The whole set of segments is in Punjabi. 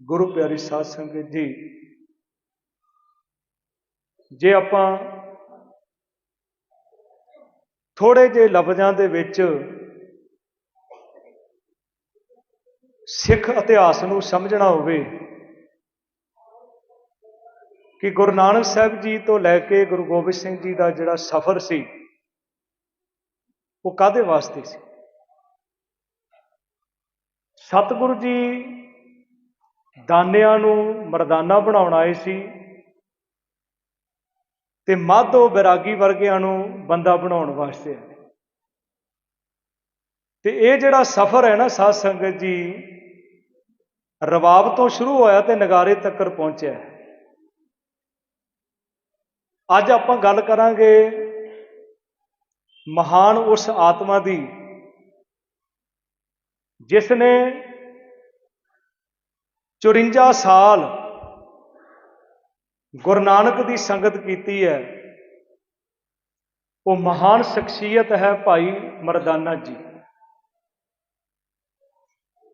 ਗੁਰੂ ਪਿਆਰੀ ਸਾਧ ਸੰਗਤ ਜੀ, ਜੇ ਆਪਾਂ ਥੋੜੇ ਜਿਹੇ ਲਫ਼ਜ਼ਾਂ ਦੇ ਵਿੱਚ ਸਿੱਖ ਇਤਿਹਾਸ ਨੂੰ ਸਮਝਣਾ ਹੋਵੇ ਕਿ ਗੁਰੂ ਨਾਨਕ ਸਾਹਿਬ ਜੀ ਤੋਂ ਲੈ ਕੇ ਗੁਰੂ ਗੋਬਿੰਦ ਸਿੰਘ ਜੀ ਦਾ ਜਿਹੜਾ ਸਫ਼ਰ ਸੀ, ਉਹ ਕਾਦੇ ਵਾਸਤੇ ਸੀ? ਸਤਿਗੁਰੂ ਜੀ ਦਾਨਿਆਂ ਨੂੰ ਮਰਦਾਨਾ ਬਣਾਉਣ ਆਏ ਸੀ ਤੇ ਮਾਧੋ ਬਿਰਾਗੀ ਵਰਗਿਆਂ ਨੂੰ ਬੰਦਾ ਬਣਾਉਣ ਵਾਸਤੇ ਆਏ। ਤੇ ਇਹ ਜਿਹੜਾ ਸਫ਼ਰ ਹੈ ਨਾ ਸਾਧ ਸੰਗਤ ਜੀ, ਰਵਾਬ ਤੋਂ ਸ਼ੁਰੂ ਹੋਇਆ ਤੇ ਨਗਾਰੇ ਤੱਕ ਪਹੁੰਚਿਆ। ਅੱਜ ਆਪਾਂ ਗੱਲ ਕਰਾਂਗੇ ਮਹਾਨ ਉਸ ਆਤਮਾ ਦੀ, ਜਿਸ ਨੇ 54 ਸਾਲ ਗੁਰੂ ਨਾਨਕ ਦੀ ਸੰਗਤ ਕੀਤੀ ਹੈ। ਉਹ ਮਹਾਨ ਸ਼ਖਸੀਅਤ ਹੈ ਭਾਈ ਮਰਦਾਨਾ ਜੀ।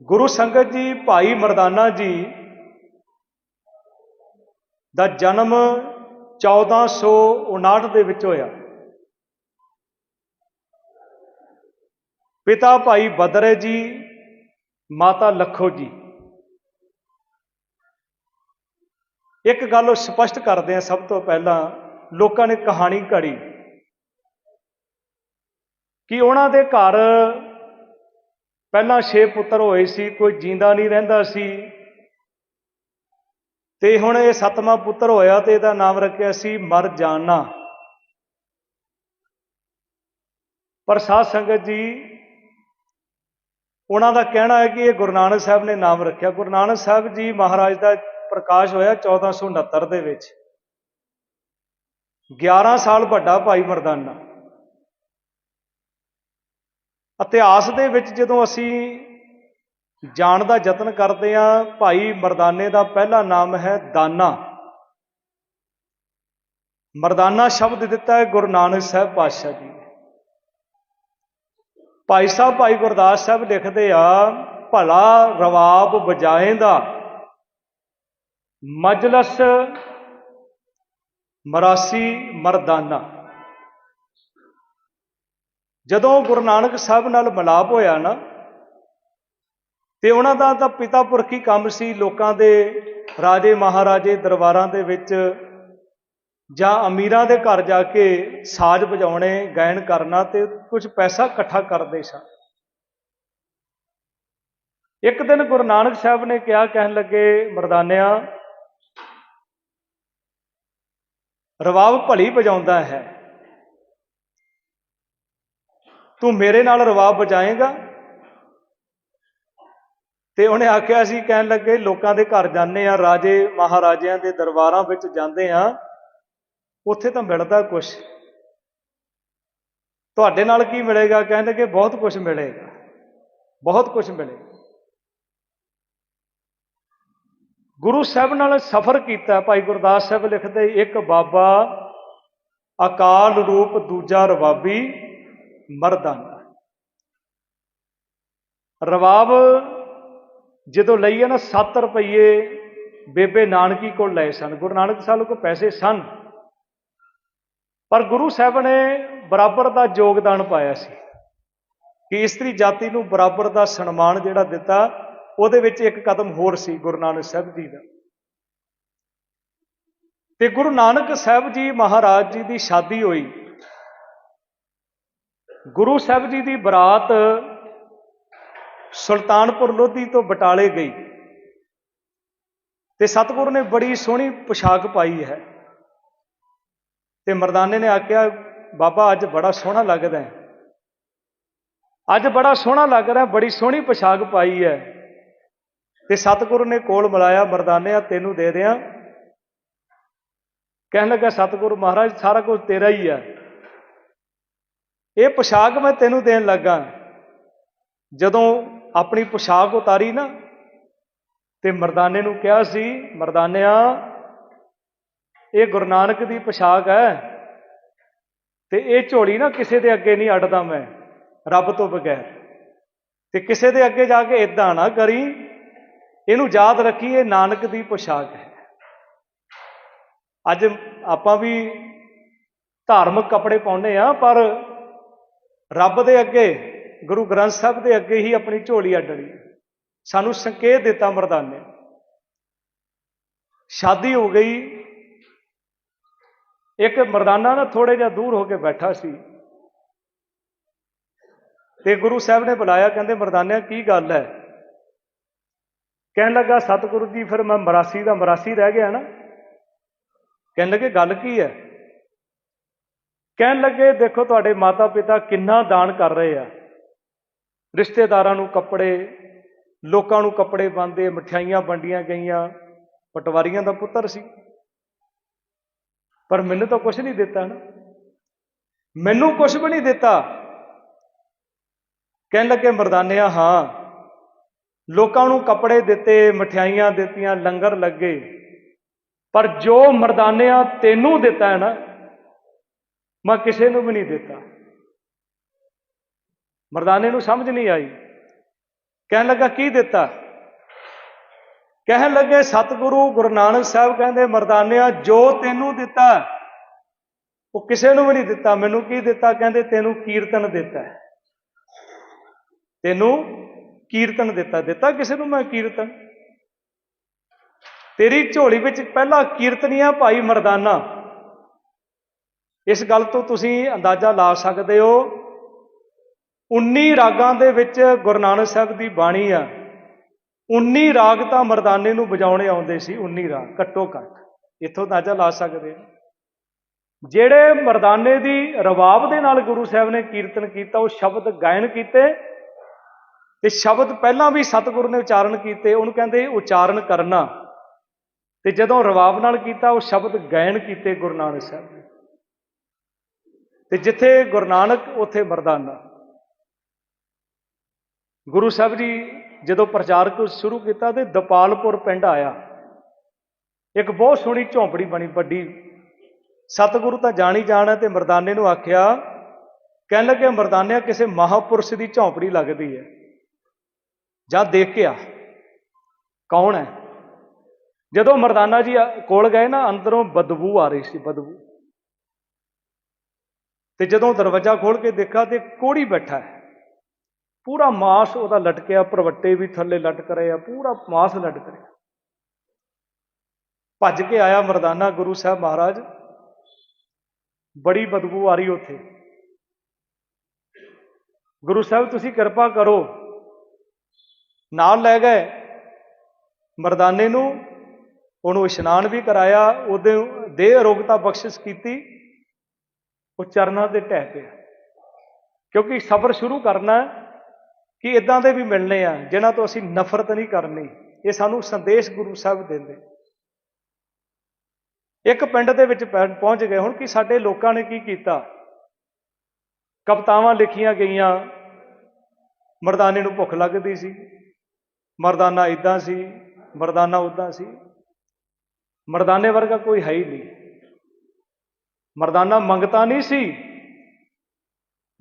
ਗੁਰੂ ਸੰਗਤ ਜੀ, ਭਾਈ ਮਰਦਾਨਾ ਜੀ ਦਾ ਜਨਮ 1459 ਦੇ ਵਿੱਚ ਹੋਇਆ। ਪਿਤਾ ਭਾਈ ਬਦਰੇ ਜੀ, ਮਾਤਾ ਲਖੋ ਜੀ। ਇੱਕ ਗੱਲ ਉਹ ਸਪਸ਼ਟ ਕਰਦੇ ਆ ਸਭ ਤੋਂ ਪਹਿਲਾਂ, ਲੋਕਾਂ ਨੇ ਕਹਾਣੀ ਘੜੀ। ਕਿ ਉਹਨਾਂ ਦੇ ਘਰ ਪਹਿਲਾਂ 6 ਪੁੱਤਰ ਹੋਏ ਸੀ, ਕੋਈ ਜਿੰਦਾ ਨਹੀਂ ਰਹਿੰਦਾ ਸੀ। ਤੇ ਹੁਣ ਇਹ ਸੱਤਵਾਂ ਪੁੱਤਰ ਹੋਇਆ ਤੇ ਇਹਦਾ ਨਾਮ ਰੱਖਿਆ ਸੀ ਮਰ ਜਾਣਾ। ਪਰ ਸਾਧ ਸੰਗਤ ਜੀ, ਉਹਨਾਂ ਦਾ ਕਹਿਣਾ ਹੈ ਕਿ ਇਹ ਗੁਰੂ ਨਾਨਕ ਸਾਹਿਬ ਨੇ ਨਾਮ ਰੱਖਿਆ। ਗੁਰੂ ਨਾਨਕ ਸਾਹਿਬ ਜੀ ਮਹਾਰਾਜ ਦਾ ਪ੍ਰਕਾਸ਼ ਹੋਇਆ 1469 ਦੇ ਵਿੱਚ। 11 ਸਾਲ ਵੱਡਾ ਭਾਈ ਮਰਦਾਨਾ। ਇਤਿਹਾਸ ਦੇ ਵਿੱਚ ਜਦੋਂ ਅਸੀਂ ਜਾਣ ਦਾ ਯਤਨ ਕਰਦੇ ਹਾਂ, ਭਾਈ ਮਰਦਾਨੇ ਦਾ ਪਹਿਲਾ ਨਾਮ ਹੈ ਦਾਨਾ। ਮਰਦਾਨਾ ਸ਼ਬਦ ਦਿੱਤਾ ਹੈ ਗੁਰੂ ਨਾਨਕ ਸਾਹਿਬ ਪਾਤਸ਼ਾਹ ਜੀ ਭਾਈ ਸਾਹਿਬ, ਭਾਈ ਗੁਰਦਾਸ ਸਾਹਿਬ ਲਿਖਦੇ ਆ, ਭਲਾ ਰਵਾਬ ਵਜਾਏਂਦਾ। ਮਜਲਸ ਮਰਾਸੀ ਮਰਦਾਨਾ। ਜਦੋਂ ਗੁਰੂ ਨਾਨਕ ਸਾਹਿਬ ਨਾਲ ਮਿਲਾਪ ਹੋਇਆ ਨਾ, ਤੇ ਉਹਨਾਂ ਦਾ ਤਾਂ ਪਿਤਾ ਪੁਰਖੀ ਕੰਮ ਸੀ ਲੋਕਾਂ ਦੇ, ਰਾਜੇ ਮਹਾਰਾਜੇ ਦਰਬਾਰਾਂ ਦੇ ਵਿੱਚ, ਜਾਂ ਅਮੀਰਾਂ ਦੇ ਘਰ ਜਾ ਕੇ ਸਾਜ਼ ਵਜਾਉਣੇ, ਗਾਇਨ ਕਰਨਾ ਤੇ ਕੁਝ ਪੈਸਾ ਇਕੱਠਾ ਕਰਦੇ ਸਨ। ਇੱਕ ਦਿਨ ਗੁਰੂ ਨਾਨਕ ਸਾਹਿਬ ਨੇ ਕਿਹਾ, ਕਹਿਣ ਲੱਗੇ, ਮਰਦਾਨਿਆਂ ਰਵਾਬ ਭਲੀ ਵਜਾਉਂਦਾ ਹੈ। ਤੂੰ ਮੇਰੇ ਨਾਲ ਰਵਾਬ ਵਜਾਏਗਾ? ਤੇ ਉਹਨੇ ਆਖਿਆ ਸੀ, ਕਹਿਣ ਲੱਗੇ, ਲੋਕਾਂ ਦੇ ਘਰ ਜਾਂਦੇ ਆ ਰਾਜੇ, ਮਹਾਰਾਜਿਆਂ ਦੇ ਦਰਬਾਰਾਂ ਵਿੱਚ ਜਾਂਦੇ ਆ ਉੱਥੇ ਤਾਂ ਮਿਲਦਾ ਕੁਝ ਤੁਹਾਡੇ ਨਾਲ ਕੀ ਮਿਲੇਗਾ? ਕਹਿਣ ਲੱਗੇ, ਬਹੁਤ ਕੁਝ ਮਿਲੇਗਾ। ਬਹੁਤ ਕੁਝ ਮਿਲੇਗਾ। ਗੁਰੂ ਸਾਹਿਬ ਨਾਲ ਸਫ਼ਰ ਕੀਤਾ, ਭਾਈ ਗੁਰਦਾਸ ਸਾਹਿਬ ਲਿਖਦੇ, ਇੱਕ ਬਾਬਾ ਅਕਾਲ ਰੂਪ, ਦੂਜਾ ਰਵਾਬੀ, ਮਰਦਾਨਾ। ਰਵਾਬ ਜਦੋਂ ਲਈਏ ਨਾ 7 ਰੁਪਏ ਬੇਬੇ ਨਾਨਕੀ ਕੋਲ ਲਏ ਸਨ। ਗੁਰੂ ਨਾਨਕ ਸਾਹਿਬ ਕੋਲ ਪੈਸੇ ਸਨ, ਪਰ ਗੁਰੂ ਸਾਹਿਬ ਨੇ ਬਰਾਬਰ ਦਾ ਯੋਗਦਾਨ ਪਾਇਆ ਸੀ ਕਿ ਇਸਤਰੀ ਜਾਤੀ ਨੂੰ ਬਰਾਬਰ ਦਾ ਸਨਮਾਨ ਜਿਹੜਾ ਦਿੱਤਾ ਉਹਦੇ ਵਿੱਚ ਇੱਕ ਕਦਮ ਹੋਰ ਸੀ ਗੁਰੂ ਨਾਨਕ ਸਾਹਿਬ ਜੀ ਦਾ। ਤੇ ਗੁਰੂ ਨਾਨਕ ਸਾਹਿਬ ਜੀ ਮਹਾਰਾਜ ਜੀ ਦੀ ਸ਼ਾਦੀ ਹੋਈ। ਗੁਰੂ ਸਾਹਿਬ ਜੀ ਦੀ ਬਰਾਤ ਸੁਲਤਾਨਪੁਰ ਲੋਧੀ ਤੋਂ ਬਟਾਲੇ ਗਈ। ਤੇ ਸਤਿਗੁਰੂ ਨੇ ਬੜੀ ਸੋਹਣੀ ਪੋਸ਼ਾਕ ਪਾਈ ਹੈ। ਤੇ ਮਰਦਾਨੇ ਨੇ ਆਖਿਆ, ਬਾਬਾ, ਅੱਜ ਬੜਾ ਸੋਹਣਾ ਲੱਗਦਾ ਹੈ। ਅੱਜ ਬੜਾ ਸੋਹਣਾ ਲੱਗ ਰਿਹਾ, ਬੜੀ ਸੋਹਣੀ ਪੋਸ਼ਾਕ ਪਾਈ ਹੈ। ਤੇ ਸਤਿਗੁਰੂ ਨੇ ਕੋਲ ਮਿਲਾਇਆ, ਮਰਦਾਨਿਆ, ਤੈਨੂੰ ਦੇ ਦਿਆਂ। ਕਹਿਣ ਲੱਗਾ, ਸਤਿਗੁਰੂ ਮਹਾਰਾਜ, ਸਾਰਾ ਕੁਝ ਤੇਰਾ ਹੀ ਹੈ ਇਹ ਪੋਸ਼ਾਕ ਮੈਂ ਤੈਨੂੰ ਦੇਣ ਲੱਗਾ। ਜਦੋਂ ਆਪਣੀ ਪੋਸ਼ਾਕ ਉਤਾਰੀ ਨਾ, ਤੇ ਮਰਦਾਨੇ ਨੂੰ ਕਿਹਾ ਸੀ, ਮਰਦਾਨਿਆ, ਇਹ ਗੁਰੂ ਨਾਨਕ ਦੀ ਪੋਸ਼ਾਕ ਹੈ, ਤੇ ਇਹ ਝੋਲੀ ਨਾ ਕਿਸੇ ਦੇ ਅੱਗੇ ਨਹੀਂ ਅੜਦਾ ਮੈਂ, ਰੱਬ ਤੋਂ ਬਗੈਰ। ਤੇ ਕਿਸੇ ਦੇ ਅੱਗੇ ਜਾ ਕੇ ਇਦਾਂ ਨਾ ਕਰੀ ਇਹਨੂੰ ਯਾਦ ਰੱਖੀਏ, ਨਾਨਕ ਦੀ ਪੋਸ਼ਾਕ ਹੈ। ਅੱਜ ਆਪਾਂ ਵੀ ਧਾਰਮਿਕ ਕੱਪੜੇ ਪਾਉਂਦੇ ਆ ਪਰ ਰੱਬ ਦੇ ਅੱਗੇ, ਗੁਰੂ ਗ੍ਰੰਥ ਸਾਹਿਬ ਦੇ ਅੱਗੇ ਹੀ ਆਪਣੀ ਝੋਲੀ ਅੱਡਣੀ ਸਾਨੂੰ ਸੰਕੇਤ ਦਿੱਤਾ ਮਰਦਾਨੇ। ਸ਼ਾਦੀ ਹੋ ਗਈ। ਇੱਕ ਮਰਦਾਨਾ ਨਾ ਥੋੜੇ ਜਿਹਾ ਦੂਰ ਹੋ ਕੇ ਬੈਠਾ ਸੀ। ਤੇ ਗੁਰੂ ਸਾਹਿਬ ਨੇ ਬੁਲਾਇਆ, ਕਹਿੰਦੇ, ਮਰਦਾਨਿਆ, ਕੀ ਗੱਲ ਹੈ? ਕਹਿਣ ਲੱਗਾ, ਸਤਿਗੁਰੂ ਜੀ, ਫਿਰ ਮੈਂ ਮਰਾਸੀ ਦਾ ਮਰਾਸੀ ਰਹਿ ਗਿਆ ਨਾ। ਕਹਿਣ ਲੱਗੇ, ਗੱਲ ਕੀ ਹੈ? ਕਹਿਣ ਲੱਗੇ, ਦੇਖੋ ਤੁਹਾਡੇ ਮਾਤਾ ਪਿਤਾ ਕਿੰਨਾ ਦਾਨ ਕਰ ਰਹੇ ਆ। ਰਿਸ਼ਤੇਦਾਰਾਂ ਨੂੰ ਕੱਪੜੇ, ਲੋਕਾਂ ਨੂੰ ਕੱਪੜੇ ਪਾਉਂਦੇ ਮਠਿਆਈਆਂ ਵੰਡੀਆਂ ਗਈਆਂ। ਪਟਵਾਰੀਆਂ ਦਾ ਪੁੱਤਰ ਸੀ। ਪਰ ਮੈਨੂੰ ਤਾਂ ਕੁਝ ਨਹੀਂ ਦਿੱਤਾ ਨਾ। ਮੈਨੂੰ ਕੁਝ ਵੀ ਨਹੀਂ ਦਿੱਤਾ। ਕਹਿਣ ਲੱਗੇ, ਮਰਦਾਨਿਆ, ਹਾਂ ਲੋਕਾਂ ਨੂੰ ਕੱਪੜੇ ਦਿੱਤੇ, ਮਠਿਆਈਆਂ ਦਿੱਤੀਆਂ, ਲੰਗਰ ਲੱਗੇ। ਪਰ ਜੋ ਮਰਦਾਨਿਆਂ ਤੈਨੂੰ ਦਿੱਤਾ ਹੈ ਨਾ, ਮੈਂ ਕਿਸੇ ਨੂੰ ਵੀ ਨਹੀਂ ਦਿੱਤਾ। ਮਰਦਾਨੇ ਨੂੰ ਸਮਝ ਨਹੀਂ ਆਈ। ਕਹਿਣ ਲੱਗਾ, ਕੀ ਦਿੱਤਾ? ਕਹਿਣ ਲੱਗੇ, ਸਤਿਗੁਰੂ ਗੁਰੂ ਨਾਨਕ ਸਾਹਿਬ ਕਹਿੰਦੇ ਮਰਦਾਨਿਆ ਜੋ ਤੈਨੂੰ ਦਿੱਤਾ, ਉਹ ਕਿਸੇ ਨੂੰ ਵੀ ਨਹੀਂ ਦਿੱਤਾ। ਮੈਨੂੰ ਕੀ ਦਿੱਤਾ? ਕਹਿੰਦੇ, ਤੈਨੂੰ ਕੀਰਤਨ ਦਿੱਤਾ ਤੈਨੂੰ ਕੀਰਤਨ ਦਿੱਤਾ ਦਿੱਤਾ ਕਿਸੇ ਨੂੰ ਮੈਂ ਕੀਰਤਨ? ਤੇਰੀ ਝੋਲੀ ਵਿੱਚ ਪਹਿਲਾ ਕੀਰਤਨੀਆ ਭਾਈ ਮਰਦਾਨਾ। ਇਸ ਗੱਲ ਤੋਂ ਤੁਸੀਂ ਅੰਦਾਜ਼ਾ ਲਾ ਸਕਦੇ ਹੋ 19 ਰਾਗਾਂ ਦੇ ਵਿੱਚ ਗੁਰੂ ਨਾਨਕ ਸਾਹਿਬ ਦੀ ਬਾਣੀ ਆ। 19 ਰਾਗ ਤਾਂ ਮਰਦਾਨੇ ਨੂੰ ਵਜਾਉਣੇ ਆਉਂਦੇ ਸੀ 19 ਰਾਗ, ਘੱਟੋ ਘੱਟ। ਇੱਥੋਂ ਅੰਦਾਜ਼ਾ ਲਾ ਸਕਦੇ ਜਿਹੜੇ ਮਰਦਾਨੇ ਦੀ ਰਵਾਬ ਦੇ ਨਾਲ ਗੁਰੂ ਸਾਹਿਬ ਨੇ ਕੀਰਤਨ ਕੀਤਾ, ਉਹ ਸ਼ਬਦ ਗਾਇਨ ਕੀਤੇ ਤੇ ਸ਼ਬਦ ਪਹਿਲਾਂ ਵੀ ਸਤਿਗੁਰੂ ਨੇ ਉਚਾਰਨ ਕੀਤੇ, ਉਹਨੂੰ ਕਹਿੰਦੇ ਉਚਾਰਨ ਕਰਨਾ। ਤੇ ਜਦੋਂ ਰਵਾਬ ਨਾਲ ਕੀਤਾ, ਉਹ ਸ਼ਬਦ ਗਾਇਨ ਕੀਤੇ ਗੁਰੂ ਨਾਨਕ ਸਾਹਿਬ ਨੇ। ਤੇ ਜਿੱਥੇ ਗੁਰੂ ਨਾਨਕ, ਉੱਥੇ ਮਰਦਾਨਾ ਗੁਰੂ ਸਾਹਿਬ ਜੀ ਜਦੋਂ ਪ੍ਰਚਾਰ ਸ਼ੁਰੂ ਕੀਤਾ ਤੇ ਦਪਾਲਪੁਰ ਪਿੰਡ ਆਇਆ। ਇੱਕ ਬਹੁਤ ਸੋਹਣੀ ਝੌਂਪੜੀ ਬਣੀ, ਵੱਡੀ। ਸਤਿਗੁਰੂ ਤਾਂ ਜਾਣੀ ਜਾਣਾ ਤੇ ਮਰਦਾਨੇ ਨੂੰ ਆਖਿਆ, ਕਹਿਣ ਲੱਗੇ ਮਰਦਾਨਿਆ ਕਿਸੇ ਮਹਾਪੁਰਸ਼ ਦੀ ਝੌਂਪੜੀ ਲੱਗਦੀ ਹੈ। ਜਾ ਦੇਖ ਕੇ ਆ। ਕੌਣ ਹੈ? ਜਦੋਂ ਮਰਦਾਨਾ ਜੀ ਕੋਲ ਗਏ ਨਾ, ਅੰਦਰੋਂ ਬਦਬੂ ਆ ਰਹੀ ਸੀ, ਬਦਬੂ। ਤੇ ਜਦੋਂ ਦਰਵਾਜ਼ਾ ਖੋਲ ਕੇ ਦੇਖਾ ਤੇ ਕੋੜੀ ਬੈਠਾ ਹੈ। ਪੂਰਾ ਮਾਸ ਉਹਦਾ ਲਟਕਿਆ, ਪ੍ਰਵੱਟੇ ਵੀ ਥੱਲੇ ਲਟਕ ਰਹੇ ਆ, ਪੂਰਾ ਮਾਸ ਲਟਕ ਰਿਹਾ। ਭੱਜ ਕੇ ਆਇਆ ਮਰਦਾਨਾ ਗੁਰੂ ਸਾਹਿਬ ਮਹਾਰਾਜ। ਬੜੀ ਬਦਬੂ ਆ ਰਹੀ ਉੱਥੇ। ਗੁਰੂ ਸਾਹਿਬ, ਤੁਸੀਂ ਕਿਰਪਾ ਕਰੋ। ਨਾਲ ਲੈ ਗਏ। ਮਰਦਾਨੇ ਨੂੰ ਉਹਨੂੰ ਇਸ਼ਨਾਨ ਵੀ ਕਰਾਇਆ, ਉਹਦੇ ਦੇਹ ਅਰੋਗਤਾ ਬਖਸ਼ਿਸ਼ ਕੀਤੀ। ਉਹ ਚਰਨਾਂ ਤੇ ਟਹਿ ਪਿਆ। ਕਿਉਂਕਿ ਸਫ਼ਰ ਸ਼ੁਰੂ ਕਰਨਾ ਕਿ ਇਦਾਂ ਦੇ ਵੀ ਮਿਲਣੇ ਆ, ਜਿਨ੍ਹਾਂ ਤੋਂ ਅਸੀਂ ਨਫ਼ਰਤ ਨਹੀਂ ਕਰਨੀ। ਇਹ ਸਾਨੂੰ ਸੰਦੇਸ਼ ਗੁਰੂ ਸਾਹਿਬ ਦਿੰਦੇ। ਇੱਕ ਪਿੰਡ ਦੇ ਵਿੱਚ ਪਹੁੰ- ਪਹੁੰਚ ਗਏ। ਹੁਣ ਕਿ ਸਾਡੇ ਲੋਕਾਂ ਨੇ ਕੀ ਕੀਤਾ? ਕਵਿਤਾਵਾਂ ਲਿਖੀਆਂ ਗਈਆਂ। ਮਰਦਾਨੇ ਨੂੰ ਭੁੱਖ ਲੱਗਦੀ ਸੀ। ਮਰਦਾਨਾ ਇਦਾਂ ਸੀ, ਮਰਦਾਨਾ ਉਦਾਂ ਸੀ। ਮਰਦਾਨੇ ਵਰਗਾ ਕੋਈ ਹੈ ਹੀ ਨਹੀਂ। ਮਰਦਾਨਾ ਮੰਗਤਾ ਨਹੀਂ ਸੀ।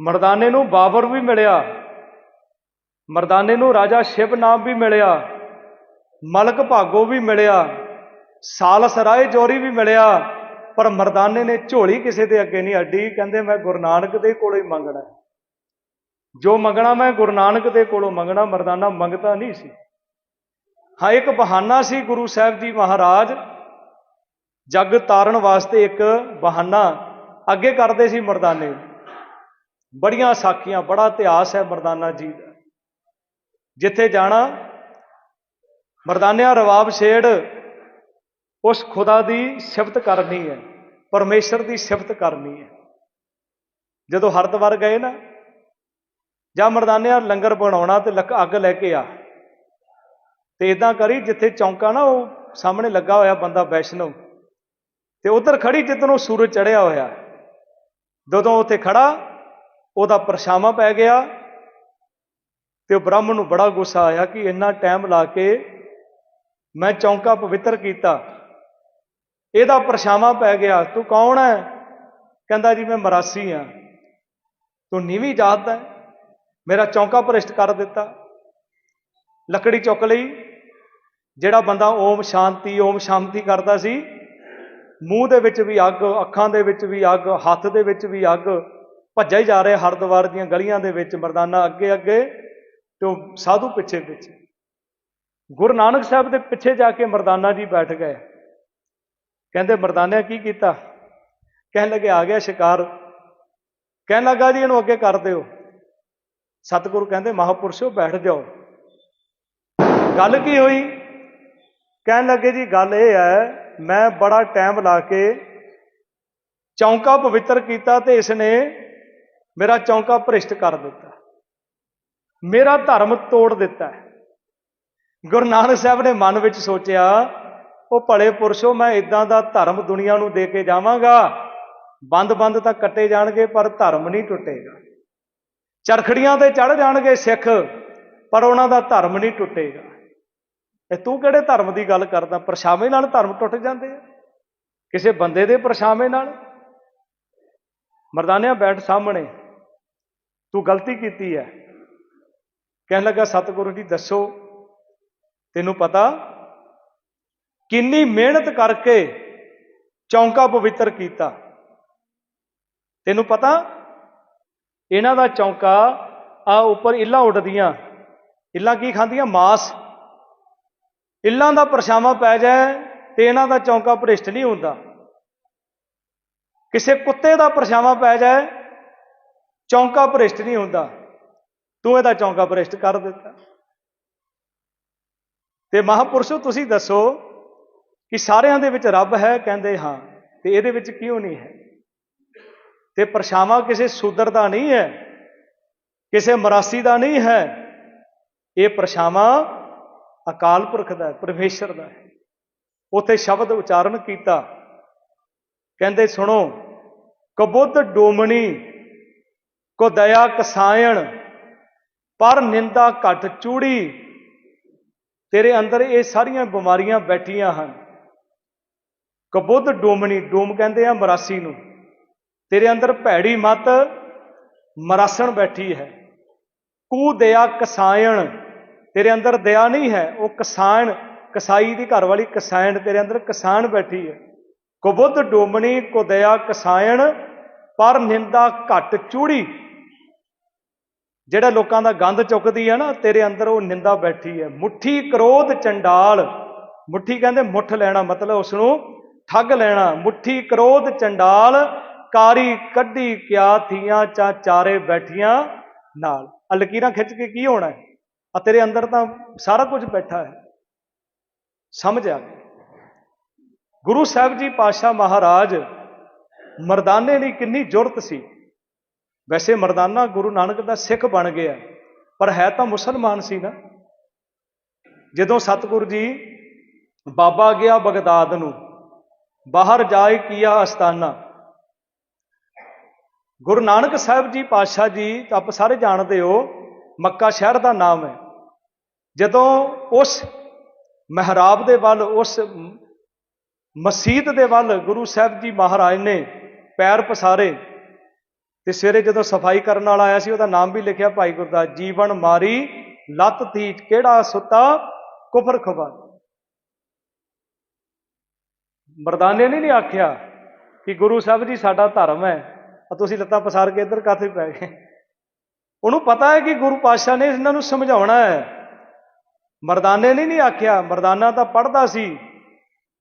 ਮਰਦਾਨੇ ਨੂੰ ਬਾਬਰ ਵੀ ਮਿਲਿਆ। ਮਰਦਾਨੇ ਨੂੰ ਰਾਜਾ ਸ਼ਿਵ ਨਾਮ ਵੀ ਮਿਲਿਆ। ਮਲਕ ਭਾਗੋ ਵੀ ਮਿਲਿਆ। ਸਾਲਸ ਰਾਏ ਜੋਰੀ ਵੀ ਮਿਲਿਆ। ਪਰ ਮਰਦਾਨੇ ਨੇ ਝੋਲੀ ਕਿਸੇ ਦੇ ਅੱਗੇ ਨਹੀਂ ਅੱਡੀ। ਕਹਿੰਦੇ, ਮੈਂ ਗੁਰੂ ਨਾਨਕ ਦੇ ਕੋਲੋਂ ਹੀ ਮੰਗਣਾ ਜੋ ਮੰਗਣਾ ਮੈਂ ਗੁਰੂ ਨਾਨਕ ਦੇ ਕੋਲੋਂ ਮੰਗਣਾ, ਮਰਦਾਨਾ ਮੰਗਤਾ ਨਹੀਂ ਸੀ। ਹਾਂ, ਇੱਕ ਬਹਾਨਾ ਸੀ ਗੁਰੂ ਸਾਹਿਬ ਜੀ ਮਹਾਰਾਜ। ਜੱਗ ਤਾਰਨ ਵਾਸਤੇ ਇੱਕ ਬਹਾਨਾ ਅੱਗੇ ਕਰਦੇ ਸੀ ਮਰਦਾਨੇ। ਬੜੀਆਂ ਸਾਖੀਆਂ, ਬੜਾ ਇਤਿਹਾਸ ਹੈ ਮਰਦਾਨਾ ਜੀ ਦਾ। ਜਿੱਥੇ ਜਾਣਾ, ਮਰਦਾਨਿਆ ਰਵਾਬ ਛੇੜ ਉਸ ਖੁਦਾ ਦੀ ਸਿਫਤ ਕਰਨੀ ਹੈ, ਪਰਮੇਸ਼ਰ ਦੀ ਸਿਫਤ ਕਰਨੀ ਹੈ। ਜਦੋਂ ਹਰਦਵਾਰ ਗਏ ਨਾ, ਜਾਂ ਮਰਦਾਨਿਆਂ ਲੰਗਰ ਬਣਾਉਣਾ ਤੇ ਲੱਕ ਅੱਗ ਲੈ ਕੇ ਆ ਤੇ ਇਦਾਂ ਕਰੀ ਜਿੱਥੇ ਚੌਂਕਾ ਨਾ ਉਹ ਸਾਹਮਣੇ ਲੱਗਾ ਹੋਇਆ ਬੰਦਾ ਵੈਸ਼ਨਵ। ਤੇ ਉਧਰ ਖੜੀ ਜਿੱਦਨ ਉਹ ਸੂਰਜ ਚੜਿਆ ਹੋਇਆ। ਜਦੋਂ ਉੱਥੇ ਖੜਾ, ਉਹਦਾ ਪਰਛਾਵਾਂ ਪੈ ਗਿਆ ਤੇ ਉਹ ਬ੍ਰਾਹਮਣ ਨੂੰ ਬੜਾ ਗੁੱਸਾ ਆਇਆ ਕਿ ਇੰਨਾ ਟਾਈਮ ਲਾ ਕੇ ਮੈਂ ਚੌਂਕਾ ਪਵਿੱਤਰ ਕੀਤਾ। ਇਹਦਾ ਪਰਛਾਵਾਂ ਪੈ ਗਿਆ, ਤੂੰ ਕੌਣ ਹੈ ਕਹਿੰਦਾ, ਜੀ, ਮੈਂ ਮਰਾਸੀ ਆ। ਤੂੰ ਨੀਵੀਂ ਜਾਤ ਦਾ ਮੇਰਾ ਚੌਂਕਾ ਭ੍ਰਿਸ਼ਟ ਕਰ ਦਿੱਤਾ। ਲੱਕੜੀ ਚੁੱਕ ਲਈ। ਜਿਹੜਾ ਬੰਦਾ ਓਮ ਸ਼ਾਂਤੀ ਓਮ ਸ਼ਾਂਤੀ ਕਰਦਾ ਸੀ, ਮੂੰਹ ਦੇ ਵਿੱਚ ਵੀ ਅੱਗ, ਅੱਖਾਂ ਦੇ ਵਿੱਚ ਵੀ ਅੱਗ, ਹੱਥ ਦੇ ਵਿੱਚ ਵੀ ਅੱਗ ਭੱਜਾ ਹੀ ਜਾ ਰਿਹਾ ਹਰਦੁਆਰ ਦੀਆਂ ਗਲੀਆਂ ਦੇ ਵਿੱਚ, ਮਰਦਾਨਾ ਅੱਗੇ ਅੱਗੇ ਤੇ ਉਹ ਸਾਧੂ ਪਿੱਛੇ ਪਿੱਛੇ। ਗੁਰੂ ਨਾਨਕ ਸਾਹਿਬ ਦੇ ਪਿੱਛੇ ਜਾ ਕੇ ਮਰਦਾਨਾ ਜੀ ਬੈਠ ਗਏ। ਕਹਿੰਦੇ ਮਰਦਾਨਿਆ ਕੀ ਕੀਤਾ? ਕਹਿਣ ਲੱਗੇ, ਆ ਗਿਆ ਸ਼ਿਕਾਰ। ਕਹਿਣ ਲੱਗਾ, ਜੀ, ਇਹਨੂੰ ਅੱਗੇ ਕਰ ਦਿਓ। ਸਤਿਗੁਰੂ ਕਹਿੰਦੇ, ਮਹਾਪੁਰਸ਼ੋ, ਬੈਠ ਜਾਓ। ਗੱਲ ਕੀ ਹੋਈ? ਕਹਿਣ ਲੱਗੇ ਜੀ ਗੱਲ ਇਹ ਹੈ, ਮੈਂ ਬੜਾ ਟਾਈਮ ਲਾ ਕੇ ਚੌਂਕਾ ਪਵਿੱਤਰ ਕੀਤਾ ਤੇ ਇਸ ਨੇ ਮੇਰਾ ਚੌਂਕਾ ਭ੍ਰਿਸ਼ਟ ਕਰ ਦਿੱਤਾ। ਮੇਰਾ ਧਰਮ ਤੋੜ ਦਿੱਤਾ ਗੁਰੂ ਨਾਨਕ ਸਾਹਿਬ ਨੇ ਮਨ ਵਿੱਚ ਸੋਚਿਆ, ਉਹ ਭਲੇ ਪੁਰਸ਼ੋ, ਮੈਂ ਇਦਾਂ ਦਾ ਧਰਮ ਦੁਨੀਆ ਨੂੰ ਦੇ ਕੇ ਜਾਵਾਂਗਾ। ਬੰਦ-ਬੰਦ ਤਾਂ ਕੱਟੇ ਜਾਣਗੇ, ਪਰ ਧਰਮ ਨਹੀਂ ਟੁੱਟੇਗਾ। ਚਰਖੜੀਆਂ ਤੇ ਚੜ ਜਾਣਗੇ ਸਿੱਖ, ਪਰ ਉਹਨਾਂ ਦਾ ਧਰਮ ਨਹੀਂ ਟੁੱਟੇਗਾ। ਇਹ ਤੂੰ ਕਿਹੜੇ ਧਰਮ ਦੀ ਗੱਲ ਕਰਦਾ? ਪਰਛਾਵੇਂ ਨਾਲ ਧਰਮ ਟੁੱਟ ਜਾਂਦੇ ਆ। ਕਿਸੇ ਬੰਦੇ ਦੇ ਪਰਛਾਵੇਂ ਨਾਲ। ਮਰਦਾਨਿਆਂ, ਬੈਠ ਸਾਹਮਣੇ। ਤੂੰ ਗਲਤੀ ਕੀਤੀ ਹੈ। ਕਹਿਣ ਲੱਗਾ, ਸਤਿਗੁਰੂ ਜੀ, ਦੱਸੋ। ਤੈਨੂੰ ਪਤਾ? ਕਿੰਨੀ ਮਿਹਨਤ ਕਰਕੇ ਚੌਂਕਾ ਪਵਿੱਤਰ ਕੀਤਾ। ਤੈਨੂੰ ਪਤਾ? ਇਹਨਾਂ ਦਾ ਚੌਂਕਾ ਆ ਉੱਪਰ ਇੱਲਾ ਉੱਡਦੀਆਂ। ਇੱਲਾ ਕੀ ਖਾਂਦੀਆਂ? ਮਾਸ। ਇੱਲਾਂ ਦਾ ਪਰਛਾਵਾਂ ਪੈ ਜਾਏ ਤੇ ਇਹਨਾਂ ਦਾ ਚੌਂਕਾ ਭ੍ਰਿਸ਼ਟ ਨਹੀਂ ਹੁੰਦਾ। ਕਿਸੇ ਕੁੱਤੇ ਦਾ ਪਰਛਾਵਾਂ ਪੈ ਜਾਏ, ਚੌਂਕਾ ਭ੍ਰਿਸ਼ਟ ਨਹੀਂ ਹੁੰਦਾ। ਤੂੰ ਇਹਦਾ ਚੌਂਕਾ ਭ੍ਰਿਸ਼ਟ ਕਰ ਦਿੱਤਾ। ਤੇ ਮਹਾਪੁਰਸ਼ੋ, ਤੁਸੀਂ ਦੱਸੋ ਕਿ ਸਾਰਿਆਂ ਦੇ ਵਿੱਚ ਰੱਬ ਹੈ, ਕਹਿੰਦੇ ਹਾਂ, ਤੇ ਇਹਦੇ ਵਿੱਚ ਕਿਉਂ ਨਹੀਂ ਹੈ? ਤੇ ਪਰਛਾਵਾਂ ਕਿਸੇ ਸੂਦਰ ਦਾ ਨਹੀਂ ਹੈ, ਕਿਸੇ ਮਰਾਸੀ ਦਾ ਨਹੀਂ ਹੈ। ਇਹ ਪਰਛਾਵਾਂ ਅਕਾਲ ਪੁਰਖ ਦਾ ਪਰਮੇਸ਼ਰ ਦਾ ਹੈ। ਉਥੇ ਸ਼ਬਦ ਉਚਾਰਨ ਕੀਤਾ। ਕਹਿੰਦੇ, ਸੁਣੋ, ਕਬੁੱਧ ਡੋਮਣੀ, ਕੋ ਦਇਆ ਕਸਾਇਣ, ਪਰ ਨਿੰਦਾ ਘਟ ਚੂੜੀ। ਤੇਰੇ ਅੰਦਰ ਇਹ ਸਾਰੀਆਂ ਬਿਮਾਰੀਆਂ ਬੈਠੀਆਂ ਹਨ। ਕਬੁੱਧ ਡੋਮਣੀ, ਡੋਮ ਕਹਿੰਦੇ ਆ ਮਰਾਸੀ ਨੂੰ। ਤੇਰੇ ਅੰਦਰ ਭੈੜੀ ਮਤ, ਮਰਾਸਣ ਬੈਠੀ ਹੈ। ਕੂ ਦਇਆ ਕਸਾਇਣ ਤੇਰੇ ਅੰਦਰ ਦਇਆ ਨਹੀਂ ਹੈ, ਉਹ ਕਸਾਇਣ ਕਸਾਈ ਦੀ ਘਰ ਵਾਲੀ ਕਸਾਇਣ ਤੇਰੇ ਅੰਦਰ ਕਸਾਇਣ ਬੈਠੀ ਹੈ। ਕਬੁੱਧ ਡੋਮਣੀ, ਕੋ ਦਇਆ ਕਸਾਇਣ, ਪਰ ਨਿੰਦਾ ਘਟ ਚੂੜੀ। ਜਿਹੜਾ ਲੋਕਾਂ ਦਾ ਗੰਦ ਚੁੱਕਦੀ ਹੈ ਨਾ, ਤੇਰੇ ਅੰਦਰ ਉਹ ਨਿੰਦਾ ਬੈਠੀ ਹੈ। ਮੁੱਠੀ ਕ੍ਰੋਧ ਚੰਡਾਲ। ਮੁੱਠੀ ਕਹਿੰਦੇ ਮੁੱਠ ਲੈਣਾ ਮਤਲਬ ਉਸ ਨੂੰ ਠੱਗ ਲੈਣਾ। ਮੁੱਠੀ ਕ੍ਰੋਧ ਚੰਡਾਲ, ਕਾਰੀ ਕੱਢੀ ਕਿਆ ਥੀਆਂ ਚਾ ਚਾਰੇ ਬੈਠੀਆਂ ਨਾਲ। ਆ ਲਕੀਰਾਂ ਖਿੱਚ ਕੇ ਕੀ ਹੋਣਾ ਹੈ? ਆ ਤੇਰੇ ਅੰਦਰ ਤਾਂ ਸਾਰਾ ਕੁਝ ਬੈਠਾ ਹੈ। ਸਮਝ ਆ ਗੁਰੂ ਸਾਹਿਬ ਜੀ ਪਾਸ਼ਾ ਮਹਾਰਾਜ ਮਰਦਾਨੇ ਦੀ ਕਿੰਨੀ ਜੁਰਤ ਸੀ। ਵੈਸੇ ਮਰਦਾਨਾ ਗੁਰੂ ਨਾਨਕ ਦਾ ਸਿੱਖ ਬਣ ਗਿਆ, ਪਰ ਹੈ ਤਾਂ ਮੁਸਲਮਾਨ ਸੀ ਨਾ। ਜਦੋਂ ਸਤਿਗੁਰੂ ਜੀ ਬਾਬਾ ਗਿਆ ਬਗਦਾਦ ਨੂੰ, ਬਾਹਰ ਜਾਏ ਕੀਆ ਅਸਤਾਨਾ ਗੁਰੂ ਨਾਨਕ ਸਾਹਿਬ ਜੀ ਪਾਤਸ਼ਾਹ ਜੀ ਤਾਂ ਆਪ ਸਾਰੇ ਜਾਣਦੇ ਹੋ ਮੱਕਾ ਸ਼ਹਿਰ ਦਾ ਨਾਮ ਹੈ। ਜਦੋਂ ਉਸ ਮਹਿਰਾਬ ਦੇ ਵੱਲ, ਉਸ ਮਸਜਿਦ ਦੇ ਵੱਲ ਗੁਰੂ ਸਾਹਿਬ ਜੀ ਮਹਾਰਾਜ ਨੇ ਪੈਰ ਪਸਾਰੇ ਤੇ ਸਵੇਰੇ ਜਦੋਂ ਸਫ਼ਾਈ ਕਰਨ ਵਾਲਾ ਆਇਆ ਸੀ, ਉਹਦਾ ਨਾਮ ਵੀ ਲਿਖਿਆ ਭਾਈ ਗੁਰਦਾਸ, ਜੀਵਨ ਮਾਰੀ, ਲੱਤ ਤੀ ਕਿਹੜਾ ਸੁੱਤਾ, ਕੁਫਰ ਖਵਾ ਮਰਦਾਨੇ ਨੇ ਨਹੀਂ ਆਖਿਆ ਕਿ ਗੁਰੂ ਸਾਹਿਬ ਜੀ ਸਾਡਾ ਧਰਮ ਹੈ, ਆ ਤੁਸੀਂ ਲੱਤਾਂ ਪਸਾਰ ਕੇ ਇੱਧਰ ਕਾਥੇ ਪੈ ਗਏ? ਉਹਨੂੰ ਪਤਾ ਹੈ ਕਿ ਗੁਰੂ ਪਾਤਸ਼ਾਹ ਨੇ ਇਹਨਾਂ ਨੂੰ ਸਮਝਾਉਣਾ ਹੈ। ਮਰਦਾਨੇ ਨੇ ਨਹੀਂ ਆਖਿਆ, ਮਰਦਾਨਾ ਤਾਂ ਪੜਦਾ ਸੀ।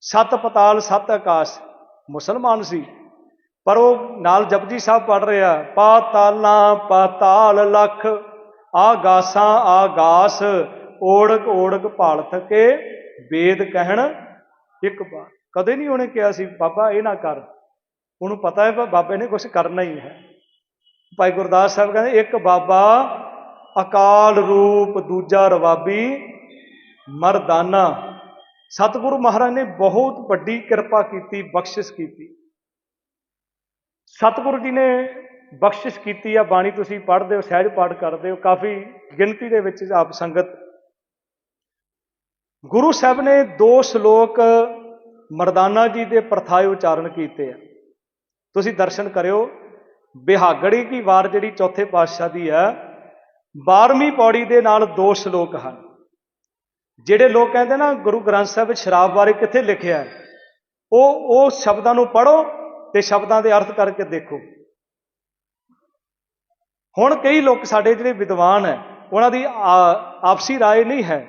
ਸਤ ਪਤਾਲ, ਸੱਤ ਆਕਾਸ਼, ਮੁਸਲਮਾਨ ਸੀ। ਪਰ ਉਹ ਨਾਲ ਜਪਜੀ ਸਾਹਿਬ ਪੜ ਰਿਹਾ, ਪਾਤਾਲਾਂ, ਪਾਤਾਲ ਲਖ, ਆਗਾਸਾਂ, ਆਗਾਸ, ਓੜਕ ਓੜਕ ਭਾਲ ਥਕੇ ਵੇਦ ਕਹਿਣ। ਇੱਕ ਵਾਰ, ਕਦੇ ਨਹੀਂ ਉਹਨੇ ਕਿਹਾ ਸੀ, ਬਾਬਾ ਇਹ ਨਾ ਕਰ। ਉਹਨੂੰ ਪਤਾ ਹੈ, ਬਾਬੇ ਨੇ ਕੁਝ ਕਰਨਾ ਹੀ ਹੈ। ਭਾਈ ਗੁਰਦਾਸ ਸਾਹਿਬ ਕਹਿੰਦੇ, ਇੱਕ ਬਾਬਾ ਅਕਾਲ ਰੂਪ, ਦੂਜਾ ਰਵਾਬੀ ਮਰਦਾਨਾ। ਸਤਿਗੁਰੂ ਮਹਾਰਾਜ ਨੇ ਬਹੁਤ ਵੱਡੀ ਕਿਰਪਾ ਕੀਤੀ, ਬਖਸ਼ਿਸ਼ ਕੀਤੀ। ਸਤਿਗੁਰੂ ਜੀ ਨੇ ਬਖਸ਼ਿਸ਼ ਕੀਤੀ ਆ, ਬਾਣੀ ਤੁਸੀਂ ਪੜ੍ਹਦੇ ਹੋ, ਸਹਿਜ ਪਾਠ ਕਰਦੇ ਹੋ, ਕਾਫੀ ਗਿਣਤੀ ਦੇ ਵਿੱਚ ਆਪ ਸੰਗਤ। ਗੁਰੂ ਸਾਹਿਬ ਨੇ ਦੋ ਸ਼ਲੋਕ ਮਰਦਾਨਾ ਜੀ ਦੇ ਪ੍ਰਥਾਏ ਉਚਾਰਨ ਕੀਤੇ ਆ। ਤੁਸੀਂ ਦਰਸ਼ਨ ਕਰਿਓ। ਬਿਹਾਗੜੀ ਕੀ ਵਾਰ ਜਿਹੜੀ ਚੌਥੇ ਪਾਤਸ਼ਾਹ ਦੀ ਹੈ 12ਵੀਂ ਪੌੜੀ ਦੇ ਨਾਲ ਦੋ ਸ਼ਲੋਕ ਹਨ ਜਿਹੜੇ ਲੋਕ ਕਹਿੰਦੇ ਨਾ ਗੁਰੂ ਗ੍ਰੰਥ ਸਾਹਿਬ ਵਿੱਚ ਸ਼ਰਾਬ ਬਾਰੇ ਕਿੱਥੇ ਲਿਖਿਆ ਹੈ ਉਹ ਉਹ ਸ਼ਬਦਾਂ ਨੂੰ ਪੜ੍ਹੋ ਤੇ ਸ਼ਬਦਾਂ ਦੇ ਅਰਥ ਕਰਕੇ ਦੇਖੋ ਹੁਣ ਕਈ ਲੋਕ ਸਾਡੇ ਜਿਹੜੇ ਵਿਦਵਾਨ ਹੈ ਉਹਨਾਂ ਦੀ ਆ- ਆਪਸੀ رائے ਨਹੀਂ ਹੈ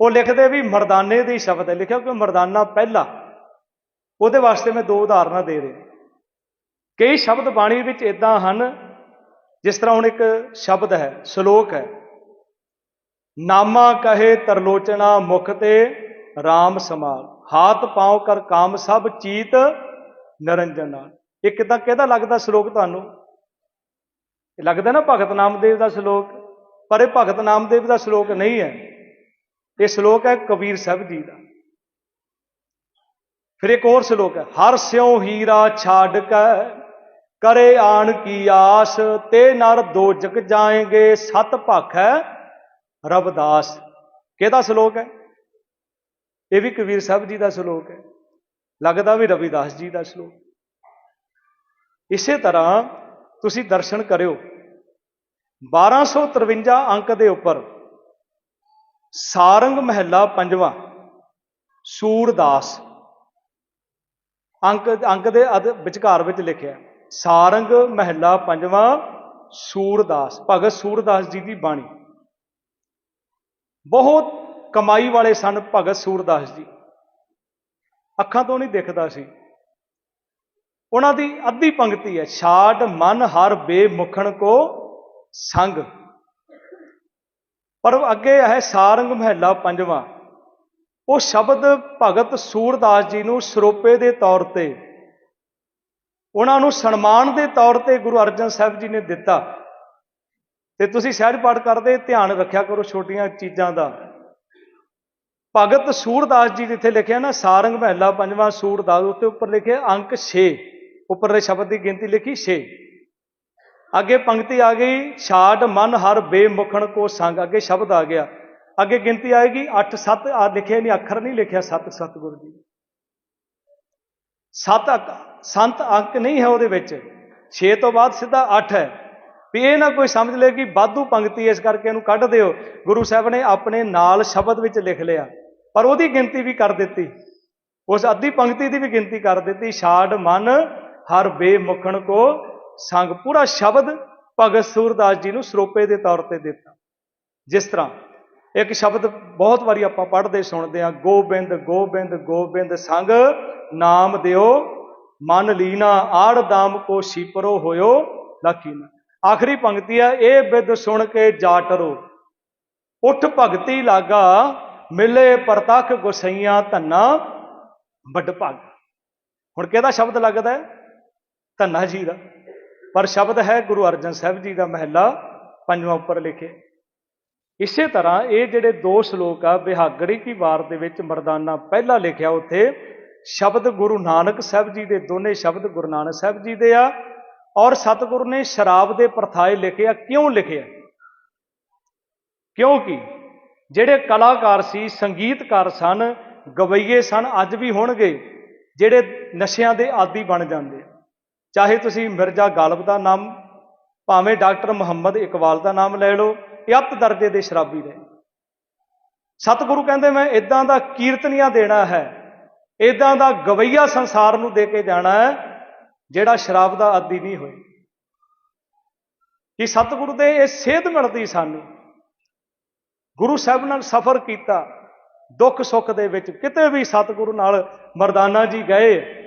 ਉਹ ਲਿਖਦੇ ਵੀ ਮਰਦਾਨੇ ਦੇ ਹੀ ਸ਼ਬਦ ਹੈ ਲਿਖਿਆ ਕਿ ਮਰਦਾਨਾ ਪਹਿਲਾ ਉਹਦੇ ਵਾਸਤੇ ਮੈਂ ਦੋ ਉਦਾਹਰਨਾਂ ਦੇ ਰਿਹਾ ਕਈ ਸ਼ਬਦ ਬਾਣੀ ਵਿੱਚ ਇਦਾਂ ਹਨ, ਜਿਸ ਤਰ੍ਹਾਂ ਹੁਣ ਇੱਕ ਸ਼ਬਦ ਹੈ, ਸ਼ਲੋਕ ਹੈ। ਨਾਮਾ ਕਹੇ ਤਰਲੋਚਨਾ ਮੁਖ ਤੇ RAM ਸਮਾਲ। ਹਾਥ ਪਾਉ ਕਰ ਕਾਮ ਸਭ ਚੀਤ ਨਰੰਜਨ ਨਾਲ। ਇਹ ਕਿਦਾਂ ਕਿਹਦਾ ਲੱਗਦਾ ਸ਼ਲੋਕ ਤੁਹਾਨੂੰ? ਇਹ ਲੱਗਦਾ ਨਾ ਭਗਤ ਨਾਮਦੇਵ ਦਾ ਸ਼ਲੋਕ, ਪਰ ਇਹ ਭਗਤ ਨਾਮਦੇਵ ਦਾ ਸ਼ਲੋਕ ਨਹੀਂ ਹੈ। ਇਹ ਸ਼ਲੋਕ ਹੈ ਕਬੀਰ ਸਾਹਿਬ ਜੀ ਦਾ। ਫਿਰ ਇੱਕ ਹੋਰ ਸ਼ਲੋਕ ਹੈ, ਹਰ ਸਿਉ ਹੀਰਾ ਛਾੜ ਕੇ ਕਰੇ ਆਣ ਕੀ ਆਸ, ਤੇ ਨਰ ਦੋ ਜਗ ਜਾਏਂਗੇ, ਸਤ ਭਖੈ ਰਬਦਾਸ ਕਿਹਦਾ ਸ਼ਲੋਕ ਹੈ? ਇਹ ਵੀ ਕਬੀਰ ਸਾਹਿਬ ਜੀ ਦਾ ਸ਼ਲੋਕ ਹੈ। ਲੱਗਦਾ ਵੀ ਰਵਿਦਾਸ ਜੀ ਦਾ ਸ਼ਲੋਕ। ਇਸੇ ਤਰ੍ਹਾਂ ਤੁਸੀਂ ਦਰਸ਼ਨ ਕਰਿਓ। 1253 ਅੰਕ ਦੇ ਉੱਪਰ ਸਾਰੰਗ ਮਹਿਲਾ ਪੰਜਵਾਂ, ਸੂਰਦਾਸ। ਅੰਕ ਅੰਕ ਦੇ ਅਧ ਵਿਚਕਾਰ ਵਿੱਚ ਲਿਖਿਆ। ਸਾਰੰਗ ਮਹਿਲਾ ਪੰਜਵਾਂ, ਸੂਰਦਾਸ, ਭਗਤ ਸੂਰਦਾਸ ਜੀ ਦੀ ਬਾਣੀ। ਬਹੁਤ ਕਮਾਈ ਵਾਲੇ ਸਨ ਭਗਤ ਸੂਰਦਾਸ ਜੀ। ਅੱਖਾਂ ਤੋਂ ਨਹੀਂ ਦਿਖਦਾ ਸੀ। ਉਹਨਾਂ ਦੀ ਅੱਧੀ ਪੰਕਤੀ ਹੈ, ਛਾੜ ਮਨ ਹਰ ਬੇਮੁਖਣ ਕੋ ਸੰਗ। ਪਰ ਅੱਗੇ ਹੈ ਸਾਰੰਗ ਮਹਿਲਾ ਪੰਜਵਾਂ। ਉਹ ਸ਼ਬਦ ਭਗਤ ਸੂਰਦਾਸ ਜੀ ਨੂੰ ਸਰੋਪੇ ਦੇ ਤੌਰ ਤੇ ਉਹਨਾਂ ਨੂੰ ਸਨਮਾਨ ਦੇ ਤੌਰ ਤੇ ਗੁਰੂ ਅਰਜਨ ਸਾਹਿਬ ਜੀ ਨੇ ਦਿੱਤਾ। ਤੇ ਤੁਸੀਂ ਸਹਿਜ ਪਾਠ ਕਰਦੇ, ਧਿਆਨ ਰੱਖਿਆ ਕਰੋ ਛੋਟੀਆਂ ਚੀਜ਼ਾਂ ਦਾ। ਭਗਤ ਸੂਰਦਾਸ ਜੀ ਜਿੱਥੇ ਲਿਖਿਆ ਨਾ, ਸਾਰੰਗ ਮਹਿਲਾ ਪੰਜਵਾਂ ਸੂਰਦਾਸ ਉੱਤੇ ਉੱਪਰ ਲਿਖਿਆ ਅੰਕ 6 ਉੱਪਰਲੇ ਸ਼ਬਦ ਦੀ ਗਿਣਤੀ ਲਿਖੀ 6 ਅੱਗੇ ਪੰਕਤੀ ਆ ਗਈ, ਛਾੜ ਮਨ ਹਰ ਬੇਮੁਖਣ ਕੋ ਸੰਗ। ਅੱਗੇ ਸ਼ਬਦ ਆ ਗਿਆ। ਅੱਗੇ ਗਿਣਤੀ ਆਏਗੀ 8 7 ਆ ਲਿਖਿਆ ਨਹੀਂ ਅੱਖਰ ਨਹੀਂ ਲਿਖਿਆ 7 ਸਤਿਗੁਰੂ ਜੀ। 7 ਅੰਕ ਸੰਤ ਅੰਕ ਨਹੀਂ ਹੈ ਉਹਦੇ ਵਿੱਚ। 6 ਤੋਂ ਬਾਅਦ ਸਿੱਧਾ 8 ਹੈ। ਵੀ ਇਹ ਨਾ ਕੋਈ ਸਮਝ ਲੇ ਕਿ ਬਾਧੂ ਪੰਕਤੀ ਇਸ ਕਰਕੇ ਇਹਨੂੰ ਕੱਢ ਦਿਓ। ਗੁਰੂ ਸਾਹਿਬ ਨੇ ਆਪਣੇ ਨਾਲ ਸ਼ਬਦ ਵਿੱਚ ਲਿਖ ਲਿਆ। ਪਰ ਉਹਦੀ ਗਿਣਤੀ ਵੀ ਕਰ ਦਿੱਤੀ। ਉਸ ਅੱਧੀ ਪੰਕਤੀ ਦੀ ਵੀ ਗਿਣਤੀ ਕਰ ਦਿੱਤੀ। ਛਾੜ ਮਨ, ਹਰ ਬੇਮੁਖਣ ਕੋ ਸੰਗ। ਪੂਰਾ ਸ਼ਬਦ ਭਗਤ ਸੂਰਦਾਸ ਜੀ ਨੂੰ ਸਰੋਪੇ ਦੇ ਤੌਰ ਤੇ ਦਿੱਤਾ। ਜਿਸ ਤਰ੍ਹਾਂ ਇੱਕ ਸ਼ਬਦ ਬਹੁਤ ਵਾਰੀ ਆਪਾਂ ਪੜ੍ਹਦੇ ਸੁਣਦੇ ਆ ਗੋਬਿੰਦ ਗੋਬਿੰਦ ਗੋਬਿੰਦ ਸੰਗ, ਨਾਮ ਦਿਓ। ਮਨ ਲੀਨਾ, ਆੜ ਦਾਮ ਕੋ ਸੀਪਰੋ ਹੋਇਓ ਲਖੀਨਾ ਆਖਰੀ ਪੰਕਤੀ ਆ ਇਹ ਬਿਦ ਸੁਣ ਕੇ ਜਾਟਰੋ ਉਠ ਭਗਤੀ ਲਾਗਾ, ਮਿਲੇ ਪ੍ਰਤੱਖ ਗੁਸਈਆਂ ਧੰਨਾ, ਵੱਡ ਭਾਗ। ਹੁਣ ਕਿਹਦਾ ਸ਼ਬਦ ਲੱਗਦਾ ਹੈ? ਧੰਨਾ ਜੀ ਦਾ। ਪਰ ਸ਼ਬਦ ਹੈ ਗੁਰੂ ਅਰਜਨ ਸਾਹਿਬ ਜੀ ਦਾ ਮਹਿਲਾ, ਪੰਜਵਾਂ ਉੱਪਰ ਲਿਖੇ। ਇਸੇ ਤਰ੍ਹਾਂ ਇਹ ਜਿਹੜੇ ਦੋ ਸ਼ਲੋਕ ਆ, ਬਿਹਾਗੜੀ ਕੀ ਵਾਰ ਦੇ ਵਿੱਚ ਮਰਦਾਨਾ ਪਹਿਲਾ ਲਿਖਿਆ ਉੱਥੇ ਸ਼ਬਦ ਗੁਰੂ ਨਾਨਕ ਸਾਹਿਬ ਜੀ ਦੇ ਦੋਨੇ ਸ਼ਬਦ ਗੁਰੂ ਨਾਨਕ ਸਾਹਿਬ ਜੀ ਦੇ ਆ ਔਰ ਸਤਿਗੁਰੂ ਨੇ ਸ਼ਰਾਬ ਦੇ ਪ੍ਰਥਾਏ ਲਿਖਿਆ ਕਿਉਂ ਲਿਖਿਆ ਕਿਉਂਕਿ ਜਿਹੜੇ ਕਲਾਕਾਰ ਸੀ, ਸੰਗੀਤਕਾਰ ਸਨ, ਗਵਈਏ ਸਨ, ਅੱਜ ਵੀ ਹੋਣਗੇ, ਜਿਹੜੇ ਨਸ਼ਿਆਂ ਦੇ ਆਦੀ ਬਣ ਜਾਂਦੇ ਆ। ਚਾਹੇ ਤੁਸੀਂ ਮਿਰਜ਼ਾ ਗਾਲਬ ਦਾ ਨਾਮ, ਭਾਵੇਂ ਡਾਕਟਰ ਮੁਹੰਮਦ ਇਕਬਾਲ ਦਾ ਨਾਮ ਲੈ ਲਓ, ਇਹ ਅੱਤ ਦਰਜੇ ਦੇ ਸ਼ਰਾਬੀ ਨੇ। ਸਤਿਗੁਰੂ ਕਹਿੰਦੇ, ਮੈਂ ਇਦਾਂ ਦਾ ਕੀਰਤਨੀਆਂ ਦੇਣਾ ਹੈ ਇਦਾਂ ਦਾ ਗਵਈਆ ਸੰਸਾਰ ਨੂੰ ਦੇ ਕੇ ਜਾਣਾ ਹੈ, ਜਿਹੜਾ ਸ਼ਰਾਬ ਦਾ ਆਦੀ ਨਹੀਂ ਹੋਏ। ਕਿ ਸਤਿਗੁਰੂ ਦੇ ਇਹ ਸੇਧ ਮਿਲਦੀ ਸਾਨੂੰ। ਗੁਰੂ ਸਾਹਿਬ ਨਾਲ ਸਫ਼ਰ ਕੀਤਾ, ਦੁੱਖ ਸੁੱਖ ਦੇ ਵਿੱਚ ਕਿਤੇ ਵੀ ਸਤਿਗੁਰੂ ਨਾਲ ਮਰਦਾਨਾ ਜੀ ਗਏ।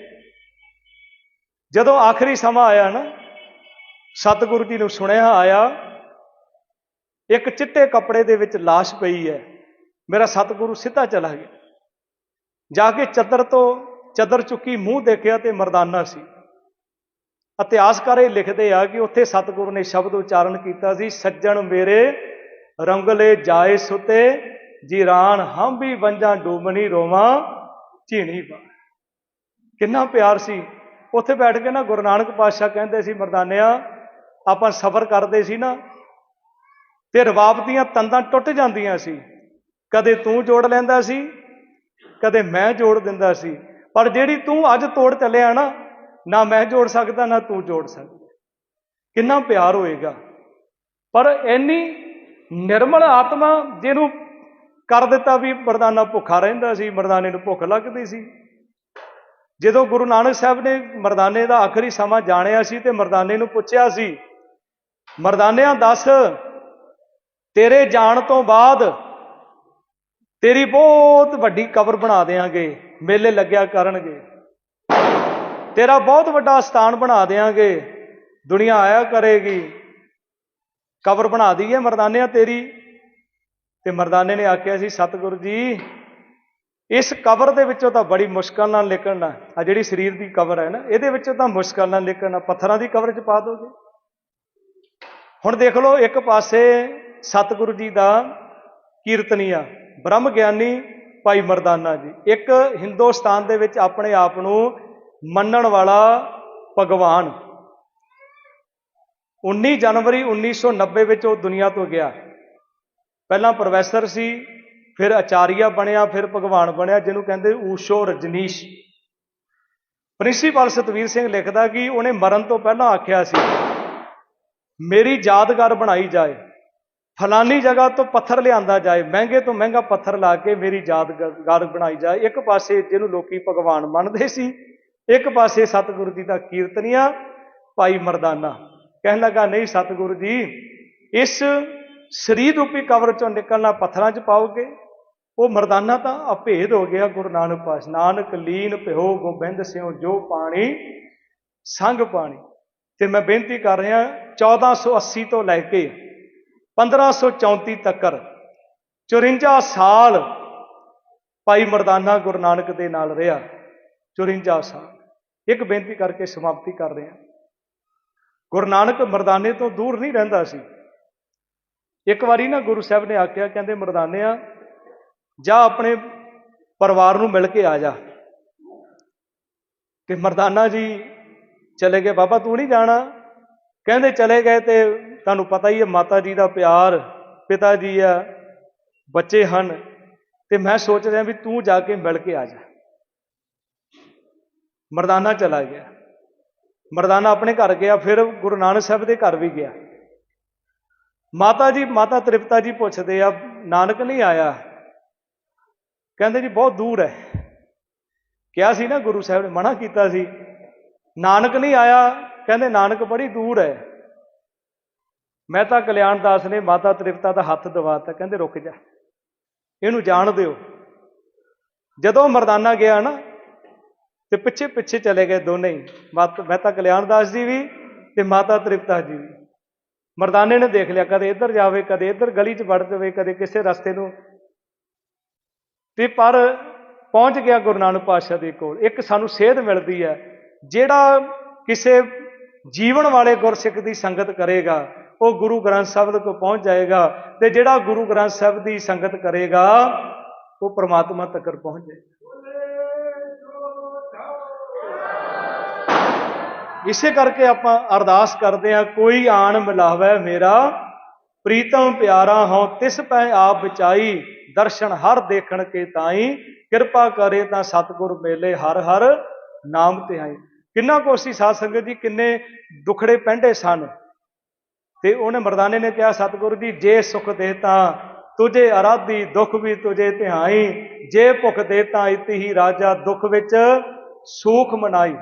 ਜਦੋਂ ਆਖਰੀ ਸਮਾਂ ਆਇਆ ਨਾ, ਸਤਿਗੁਰੂ ਜੀ ਨੂੰ ਸੁਣਿਆ ਆਇਆ, ਇੱਕ ਚਿੱਟੇ ਕੱਪੜੇ ਦੇ ਵਿੱਚ লাশ ਪਈ ਹੈ। ਮੇਰਾ ਸਤਿਗੁਰੂ ਸਿੱਧਾ ਚਲਾ ਗਿਆ। ਜਾ ਕੇ ਚੱਦਰ ਤੋਂ ਚੱਦਰ ਚੁੱਕੀ ਮੂੰਹ ਦੇਖਿਆ ਤੇ ਮਰਦਾਨਾ ਸੀ। ਇਤਿਹਾਸਕਾਰ ਇਹ ਲਿਖਦੇ ਆ ਕਿ ਉੱਥੇ ਸਤਿਗੁਰੂ ਨੇ ਸ਼ਬਦ ਉਚਾਰਨ ਕੀਤਾ ਸੀ, ਸੱਜਣ ਮੇਰੇ, ਰੰਗਲੇ ਜਾਏ ਸੁਤੇ ਜੀਰਾਨ ਹਮ ਵੀ ਵੰਜਾਂ ਡੂਬਣੀ ਰੋਵਾਂ, ਝੀਣੀ ਬਾ ਕਿੰਨਾ ਪਿਆਰ ਸੀ। ਉੱਥੇ ਬੈਠ ਕੇ ਨਾ ਗੁਰੂ ਨਾਨਕ ਪਾਤਸ਼ਾਹ ਕਹਿੰਦੇ ਸੀ, ਮਰਦਾਨਿਆ, ਆਪਾਂ ਸਫ਼ਰ ਕਰਦੇ ਸੀ ਨਾ, ਤੇ ਰਵਾਬ ਦੀਆਂ ਤੰਦਾਂ ਟੁੱਟ ਜਾਂਦੀਆਂ ਸੀ। ਕਦੇ ਤੂੰ ਜੋੜ ਲੈਂਦਾ ਸੀ ਕਦੇ ਮੈਂ ਜੋੜ ਦਿੰਦਾ ਸੀ, ਪਰ ਜਿਹੜੀ ਤੂੰ ਅੱਜ ਤੋੜ ਚੱਲਿਆ ਨਾ ਨਾ ਮੈਂ ਜੋੜ ਸਕਦਾ, ਨਾ ਤੂੰ ਜੋੜ ਸਕਦਾ। ਕਿੰਨਾ ਪਿਆਰ ਹੋਏਗਾ। ਪਰ ਇੰਨੀ ਨਿਰਮਲ ਆਤਮਾ ਜਿਹਨੂੰ ਕਰ ਦਿੱਤਾ ਵੀ ਮਰਦਾਨਾ ਭੁੱਖਾ ਰਹਿੰਦਾ ਸੀ, ਮਰਦਾਨੇ ਨੂੰ ਭੁੱਖ ਲੱਗਦੀ ਸੀ। ਜਦੋਂ ਗੁਰੂ ਨਾਨਕ ਸਾਹਿਬ ਨੇ ਮਰਦਾਨੇ ਦਾ ਆਖਰੀ ਸਮਾਂ ਜਾਣਿਆ ਸੀ ਤੇ ਮਰਦਾਨੇ ਨੂੰ ਪੁੱਛਿਆ ਸੀ, ਮਰਦਾਨਿਆਂ, ਦੱਸ, ਤੇਰੇ ਜਾਣ ਤੋਂ ਬਾਅਦ ਤੇਰੀ ਬਹੁਤ ਵੱਡੀ ਕਬਰ ਬਣਾ ਦੇਾਂਗੇ ਮੇਲੇ ਲੱਗਿਆ ਕਰਨਗੇ। ਤੇਰਾ ਬਹੁਤ ਵੱਡਾ ਸਥਾਨ ਬਣਾ ਦੇਾਂਗੇ ਦੁਨੀਆ ਆਇਆ ਕਰੇਗੀ। ਕਬਰ ਬਣਾ ਦਈਏ ਮਰਦਾਨਿਆ ਤੇਰੀ। ਤੇ ਮਰਦਾਨੇ ਨੇ ਆਖਿਆ ਸੀ, ਸਤਿਗੁਰੂ ਜੀ, ਇਸ ਕਬਰ ਦੇ ਵਿੱਚੋਂ ਤਾਂ ਬੜੀ ਮੁਸ਼ਕਲ ਨਾਲ ਨਿਕਲਣਾ ਆ ਜਿਹੜੀ ਸਰੀਰ ਦੀ ਕਬਰ ਹੈ ਨਾ, ਇਹਦੇ ਵਿੱਚੋਂ ਤਾਂ ਮੁਸ਼ਕਲ ਨਾਲ ਨਿਕਲਣਾ। ਪੱਥਰਾਂ ਦੀ ਕਬਰ 'ਚ ਪਾ ਦੋਗੇ। ਹੁਣ ਦੇਖ ਲਓ, ਇੱਕ ਪਾਸੇ ਸਤਿਗੁਰੂ ਜੀ ਦਾ ਕੀਰਤਨੀਆ। ਬ੍ਰਹਮ ਗਿਆਨੀ ਭਾਈ ਮਰਦਾਨਾ ਜੀ, ਇੱਕ ਹਿੰਦੁਸਤਾਨ ਦੇ ਵਿੱਚ ਆਪਣੇ ਆਪ ਨੂੰ ਮੰਨਣ ਵਾਲਾ ਭਗਵਾਨ। 19 ਜਨਵਰੀ 1990 ਵਿੱਚ ਉਹ ਦੁਨੀਆ ਤੋਂ ਗਿਆ। ਪਹਿਲਾਂ ਪ੍ਰੋਫੈਸਰ ਸੀ, ਫਿਰ ਆਚਾਰੀਆ ਬਣਿਆ, ਫਿਰ ਭਗਵਾਨ ਬਣਿਆ, ਜਿਹਨੂੰ ਕਹਿੰਦੇ ਊਸ਼ੋ ਰਜਨੀਸ਼। ਪ੍ਰਿੰਸੀਪਲ ਸਤਵੀਰ ਸਿੰਘ ਲਿਖਦਾ ਕਿ ਉਹਨੇ ਮਰਨ ਤੋਂ ਪਹਿਲਾਂ ਆਖਿਆ ਸੀ, ਮੇਰੀ ਯਾਦਗਾਰ ਬਣਾਈ ਜਾਏ। ਫਲਾਨੀ ਜਗ੍ਹਾ ਤੋਂ ਪੱਥਰ ਲਿਆਂਦਾ ਜਾਏ, ਮਹਿੰਗੇ ਤੋਂ ਮਹਿੰਗਾ ਪੱਥਰ ਲਾ ਕੇ ਮੇਰੀ ਯਾਦਗਾਰ ਬਣਾਈ ਜਾਏ। ਇੱਕ ਪਾਸੇ ਜਿਹਨੂੰ ਲੋਕੀ ਭਗਵਾਨ ਮੰਨਦੇ ਸੀ, ਇੱਕ ਪਾਸੇ ਸਤਿਗੁਰੂ ਜੀ ਦਾ ਕੀਰਤਨੀਆ, ਭਾਈ ਮਰਦਾਨਾ। ਕਹਿਣ ਲੱਗਾ, ਨਹੀਂ ਸਤਿਗੁਰੂ ਜੀ, ਇਸ ਸਰੀਰ ਰੂਪੀ ਕਵਰ ਚੋਂ ਨਿਕਲਣਾ ਪੱਥਰਾਂ 'ਚ ਪਾਓਗੇ? ਉਹ ਮਰਦਾਨਾ ਤਾਂ ਅਭੇਦ ਹੋ ਗਿਆ, ਗੁਰੂ ਨਾਨਕ ਪਾਸ ਨਾਨਕ ਲੀਨ ਭਿਓ, ਗੋਬਿੰਦ ਸਿਓ ਜੋ ਪਾਣੀ, ਸੰਗ ਪਾਣੀ। ਤੇ ਮੈਂ ਬੇਨਤੀ ਕਰ ਰਿਹਾ 1480 ਤੋਂ ਲੈ ਕੇ 1534 ਤੱਕ 54 ਸਾਲ ਭਾਈ ਮਰਦਾਨਾ ਗੁਰੂ ਨਾਨਕ ਦੇ ਨਾਲ ਰਿਹਾ 54 ਸਾਲ। ਇੱਕ ਬੇਨਤੀ ਕਰਕੇ ਸਮਾਪਤੀ ਕਰ ਰਹੇ। ਹਾਂ ਗੁਰੂ ਨਾਨਕ ਮਰਦਾਨੇ ਤੋਂ ਦੂਰ ਨਹੀਂ ਰਹਿੰਦਾ ਸੀ। ਇੱਕ ਵਾਰੀ ਨਾ ਗੁਰੂ ਸਾਹਿਬ ਨੇ ਆਖਿਆ, ਕਹਿੰਦੇ, ਮਰਦਾਨਿਆਂ, ਜਾ ਆਪਣੇ ਪਰਿਵਾਰ ਨੂੰ ਮਿਲ ਕੇ ਆ ਜਾ। ਤੇ ਮਰਦਾਨਾ ਜੀ ਚਲੇ ਗਏ, ਬਾਬਾ, ਤੂੰ ਨਹੀਂ ਜਾਣਾ? ਕਹਿੰਦੇ ਚਲੇ ਗਏ ਤੇ ਤੁਹਾਨੂੰ ਪਤਾ ਹੀ ਹੈ ਮਾਤਾ ਜੀ ਦਾ ਪਿਆਰ, ਪਿਤਾ ਜੀ ਆ, ਬੱਚੇ ਹਨ ਤੇ ਮੈਂ ਸੋਚ ਰਿਹਾ ਵੀ ਤੂੰ ਜਾ ਕੇ ਮਿਲ ਕੇ ਆ ਜਾ। ਮਰਦਾਨਾ ਚਲਾ ਗਿਆ। ਮਰਦਾਨਾ ਆਪਣੇ ਘਰ ਗਿਆ, ਫਿਰ ਗੁਰੂ ਨਾਨਕ ਸਾਹਿਬ ਦੇ ਘਰ ਵੀ ਗਿਆ। ਮਾਤਾ ਜੀ, ਮਾਤਾ ਤ੍ਰਿਪਤਾ ਜੀ ਪੁੱਛਦੇ ਆ, ਨਾਨਕ ਨਹੀਂ ਆਇਆ? ਕਹਿੰਦੇ ਜੀ ਬਹੁਤ ਦੂਰ ਹੈ। ਕਿਹਾ ਸੀ ਨਾ ਗੁਰੂ ਸਾਹਿਬ ਨੇ, ਮਨਾ ਕੀਤਾ ਸੀ, ਨਾਨਕ ਨਹੀਂ ਆਇਆ ਕਹਿੰਦੇ, ਨਾਨਕ ਬੜੀ ਦੂਰ ਹੈ ਮਹਿਤਾ ਕਲਿਆਣ ਦਾਸ ਨੇ ਮਾਤਾ ਤ੍ਰਿਪਤਾ ਦਾ ਹੱਥ ਦਬਾਤਾ ਕਹਿੰਦੇ, ਰੁਕ ਜਾ। ਇਹਨੂੰ ਜਾਣ ਦਿਓ। ਜਦੋਂ ਮਰਦਾਨਾ ਗਿਆ ਨਾ, ਤੇ ਪਿੱਛੇ ਪਿੱਛੇ ਚਲੇ ਗਏ ਦੋਨੇ ਹੀ। ਮਹਿਤਾ ਕਲਿਆਣ ਦਾਸ ਜੀ ਵੀ ਤੇ ਮਾਤਾ ਤ੍ਰਿਪਤਾ ਜੀ ਵੀ। ਮਰਦਾਨੇ ਨੇ ਦੇਖ ਲਿਆ, ਕਦੇ ਇੱਧਰ ਜਾਵੇ, ਕਦੇ ਇੱਧਰ ਗਲੀ 'ਚ ਵੜ ਜਾਵੇ, ਕਦੇ ਕਿਸੇ ਰਸਤੇ ਨੂੰ। ਤੇ ਪਰ ਪਹੁੰਚ ਗਿਆ ਗੁਰੂ ਨਾਨਕ ਪਾਤਸ਼ਾਹ ਦੇ ਕੋਲ। ਇੱਕ ਸਾਨੂੰ ਸੇਧ ਮਿਲਦੀ ਹੈ ਜਿਹੜਾ ਕਿਸੇ ਜੀਵਨ ਵਾਲੇ ਗੁਰਸਿੱਖ ਦੀ ਸੰਗਤ ਕਰੇਗਾ, ਉਹ ਗੁਰੂ ਗ੍ਰੰਥ ਸਾਹਿਬ ਦੇ ਕੋਲ ਪਹੁੰਚ ਜਾਏਗਾ ਤੇ ਜਿਹੜਾ ਗੁਰੂ ਗ੍ਰੰਥ ਸਾਹਿਬ ਦੀ ਸੰਗਤ ਕਰੇਗਾ, ਉਹ ਪ੍ਰਮਾਤਮਾ ਤੱਕ ਪਹੁੰਚ ਜਾਏਗਾ। ਇਸੇ ਕਰਕੇ ਆਪਾਂ ਅਰਦਾਸ ਕਰਦੇ ਹਾਂ, ਕੋਈ ਆਣ ਮਿਲਾਵੇ ਮੇਰਾ, ਪ੍ਰੀਤਮ ਪਿਆਰਾ ਹਉ ਤਿਸ ਪੈ ਆਪ ਬਚਾਈ, ਦਰਸ਼ਨ ਹਰ ਦੇਖਣ ਕੇ ਤਾਈ, ਕਿਰਪਾ ਕਰੇ ਤਾਂ ਸਤਿਗੁਰ ਮੇਲੇ ਹਰ ਹਰ ਨਾਮ ਤੇ ਆਈ ਕਿੰਨਾ ਕੋ ਸੀ ਸਾਧ ਸੰਗਤ ਜੀ ਕਿੰਨੇ ਦੁਖੜੇ ਪੈਂਡੇ ਸਨ। ਤੇ ਉਹਨੇ ਮਰਦਾਨੇ ਨੇ ਕਿਹਾ, ਸਤਿਗੁਰੂ ਜੀ, ਜੇ ਸੁਖ ਦੇਤਾ ਤੁਝੇ ਅਰਾਧੀ ਦੁੱਖ ਵੀ ਤੁਝੇ ਧਿਆਈ। ਜੇ ਭੁਖ ਦੇਤਾ ਇਤੀ ਹੀ ਰਾਜਾ ਦੁੱਖ ਵਿੱਚ ਸੂਖ ਮਨਾਈ।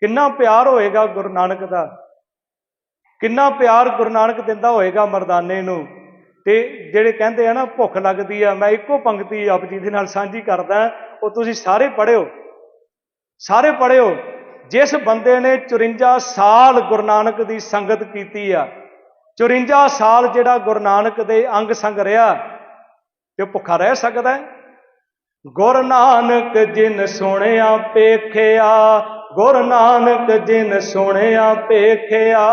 ਕਿੰਨਾ ਪਿਆਰ ਹੋਏਗਾ ਗੁਰੂ ਨਾਨਕ ਦਾ। ਕਿੰਨਾ ਪਿਆਰ ਗੁਰੂ ਨਾਨਕ ਦਿੰਦਾ ਹੋਏਗਾ ਮਰਦਾਨੇ ਨੂੰ। ਤੇ ਜਿਹੜੇ ਕਹਿੰਦੇ ਆ ਨਾ, ਭੁੱਖ ਲੱਗਦੀ ਆ, ਮੈਂ ਇੱਕੋ ਪੰਕਤੀ ਆਪ ਜੀ ਦੇ ਨਾਲ ਸਾਂਝੀ ਕਰਦਾ, ਉਹ ਤੁਸੀਂ ਸਾਰੇ ਪੜਿਓ ਸਾਰੇ ਪੜਿਓ ਜਿਸ ਬੰਦੇ ਨੇ 54 ਸਾਲ ਗੁਰੂ ਨਾਨਕ ਦੀ ਸੰਗਤ ਕੀਤੀ ਆ 54 ਸਾਲ ਜਿਹੜਾ ਗੁਰੂ ਨਾਨਕ ਦੇ ਅੰਗ ਸੰਗ ਰਿਹਾ, ਤੇ ਭੁੱਖਾ ਰਹਿ ਸਕਦਾ ਹੈ? ਗੁਰ ਨਾਨਕ ਜਿਨ ਸੁਣਿਆ ਪੇਖਿਆ ਗੁਰ ਨਾਨਕ ਜਿਨ ਸੁਣਿਆ ਪੇਖਿਆ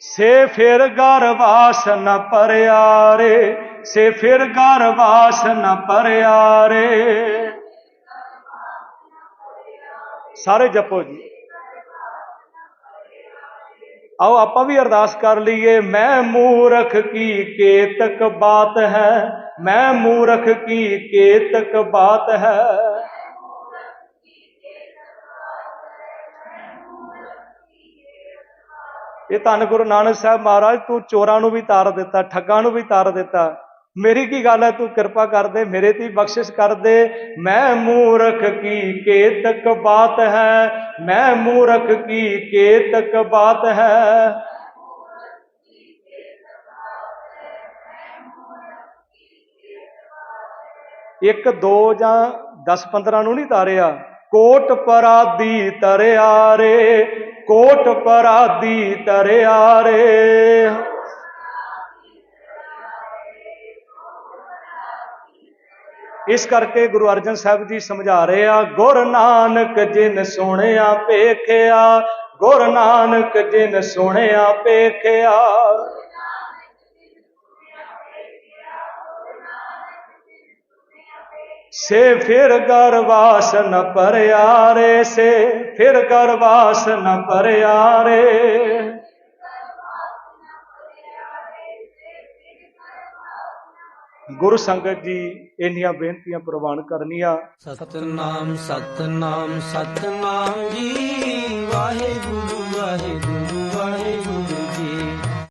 ਸੇ ਫਿਰ ਘਰ ਵਾਸ ਨ ਪਰਿਆ ਰੇ ਸੇ ਫਿਰ ਘਰ ਵਾਸ ਨ ਪਰਿਆਰੇ। ਸਾਰੇ ਜਪੋ ਜੀ। ਆਓ ਆਪਾਂ ਵੀ ਅਰਦਾਸ ਕਰ ਲਈਏ, ਮੈਂ ਮੂਰਖ ਕੀ ਕੇਤਕ ਬਾਤ ਹੈ? ਮੈਂ ਮੂਰਖ ਕੀ ਕੇਤਕ ਬਾਤ ਹੈ? ਇਹ ਧੰਨ ਗੁਰੂ ਨਾਨਕ ਸਾਹਿਬ ਮਹਾਰਾਜ, ਤੂੰ ਚੋਰਾਂ ਨੂੰ ਵੀ ਤਾਰ ਦਿੱਤਾ, ਠੱਗਾਂ ਨੂੰ ਵੀ ਤਾਰ ਦਿੱਤਾ। ਮੇਰੀ ਕੀ ਗੱਲ ਹੈ? ਤੂੰ ਕਿਰਪਾ ਕਰ ਦੇ, ਮੇਰੇ ਤੇ ਬਖਸ਼ਿਸ਼ ਕਰ ਦੇ। ਮੈਂ ਮੂਰਖ ਕੀ ਕੇਤਕ ਬਾਤ ਹੈ? ਮੈਂ ਮੂਰਖ ਕੀ ਕੇਤਕ ਬਾਤ ਹੈ? ਇੱਕ, ਦੋ ਜਾਂ 10 15 ਨੂੰ ਨਹੀਂ ਤਾਰਿਆ? ਕੋਟ ਪਰਾਦੀ ਤਰਿਆ ਰੇ, ਕੋਟ ਪਰਾਦੀ ਤਰਿਆ ਰੇ। ਇਸ ਕਰਕੇ ਗੁਰੂ ਅਰਜਨ ਸਾਹਿਬ ਜੀ ਸਮਝਾ ਰਹੇ ਆ ਗੁਰ ਨਾਨਕ ਜਿਨ ਸੁਣਿਆ ਪੇਖਿਆ ਗੁਰ ਨਾਨਕ ਜਿਨ ਸੁਣਿਆ ਪੇਖਿਆ ਸੇ ਫਿਰ ਗਰਵਾਸ ਨ ਪਰਿਆ ਰੇ ਸੇ ਫਿਰ ਗਰਵਾਸ ਨ ਪਰਿਆ ਗੁਰੂ ਸੰਗਤ ਜੀ ਇੰਨੀਆਂ ਬੇਨਤੀਆਂ ਪ੍ਰਵਾਨ ਕਰਨੀਆਂ। ਸਤਨਾਮ ਸਤਨਾਮ ਸਤਨਾਮ ਜੀ ਵਾਹਿਗੁਰੂ ਵਾਹਿਗੁਰੂ।